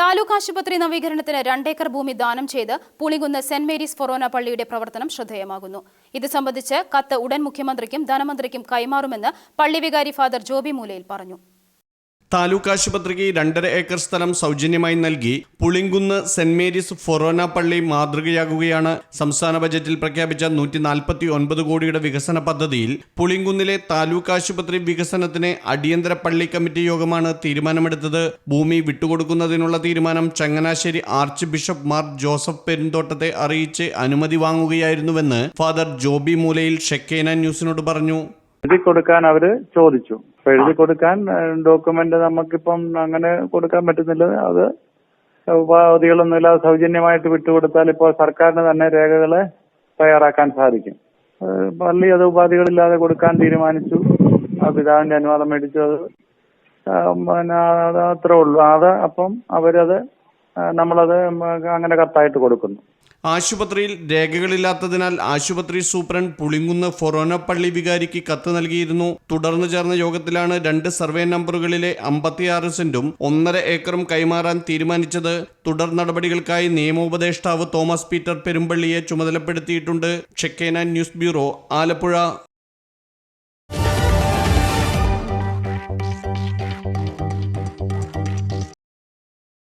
താലൂക്ക് ആശുപത്രി നവീകരണത്തിന് രണ്ടേക്കർ ഭൂമി ദാനം ചെയ്ത് പുളികുന്ന് സെന്റ് മേരീസ് ഫൊറോന പള്ളിയുടെ പ്രവർത്തനം ശ്രദ്ധേയമാകുന്നു. ഇത് സംബന്ധിച്ച് കത്ത് ഉടൻ മുഖ്യമന്ത്രിക്കും ധനമന്ത്രിക്കും കൈമാറുമെന്ന് പള്ളി വികാരി ഫാദർ ജോബി മൂലയിൽ പറഞ്ഞു. താലൂക്ക് ആശുപത്രിക്ക് രണ്ടര ഏക്കർ സ്ഥലം സൗജന്യമായി നൽകി പുളിങ്കുന്ന് സെന്റ് മേരീസ് ഫൊറോന പള്ളി മാതൃകയാകുകയാണ്. സംസ്ഥാന ബജറ്റിൽ പ്രഖ്യാപിച്ച നൂറ്റി നാൽപ്പത്തി ഒൻപത് കോടിയുടെ വികസന പദ്ധതിയിൽ പുളിങ്കുന്നിലെ താലൂക്ക് ആശുപത്രി വികസനത്തിന് അടിയന്തര പള്ളി കമ്മിറ്റി യോഗമാണ് തീരുമാനമെടുത്തത്. ഭൂമി വിട്ടുകൊടുക്കുന്നതിനുള്ള തീരുമാനം ചങ്ങനാശ്ശേരി ആർച്ച് ബിഷപ്പ് മാർ ജോസഫ് പെരുന്തോട്ടത്തെ അറിയിച്ച് അനുമതി വാങ്ങുകയായിരുന്നുവെന്ന് ഫാദർ ജോബി മൂലയിൽ ഷെക്കേന ന്യൂസിനോട് പറഞ്ഞു. കൊടുക്കാൻ അവർ ചോദിച്ചു. അപ്പൊ എഴുതി കൊടുക്കാൻ ഡോക്യുമെന്റ് നമുക്കിപ്പം അങ്ങനെ കൊടുക്കാൻ പറ്റുന്നില്ല. അത് ഉപാധികളൊന്നുമില്ലാതെ സൗജന്യമായിട്ട് വിട്ടുകൊടുത്താൽ ഇപ്പോൾ സർക്കാരിന് തന്നെ രേഖകളെ തയ്യാറാക്കാൻ സാധിക്കും. പള്ളി അത് ഉപാധികളില്ലാതെ കൊടുക്കാൻ തീരുമാനിച്ചു. ആ പിതാവിന്റെ അനുവാദം മേടിച്ചു. അത് പിന്നെ അത് അത്രേ ഉള്ളൂ. അത് അപ്പം അവരത് നമ്മളത് അങ്ങനെ കത്തായിട്ട് കൊടുക്കുന്നു. ആശുപത്രിയിൽ രേഖകളില്ലാത്തതിനാൽ ആശുപത്രി സൂപ്രണ്ട് പുളിങ്ങുന്ന ഫൊറോന പള്ളി വികാരിക്ക് കത്ത് നൽകിയിരുന്നു. തുടർന്ന് ചേർന്ന യോഗത്തിലാണ് രണ്ട് സർവേ നമ്പറുകളിലെ അമ്പത്തിയാറ് സെന്റും ഒന്നര ഏക്കറും കൈമാറാൻ തീരുമാനിച്ചത്. തുടർ നടപടികൾക്കായി നിയമോപദേഷ്ടാവ് തോമസ് പീറ്റർ പെരുമ്പള്ളിയെ ചുമതലപ്പെടുത്തിയിട്ടുണ്ട്. ചെക്കേന ന്യൂസ് ബ്യൂറോ ആലപ്പുഴ.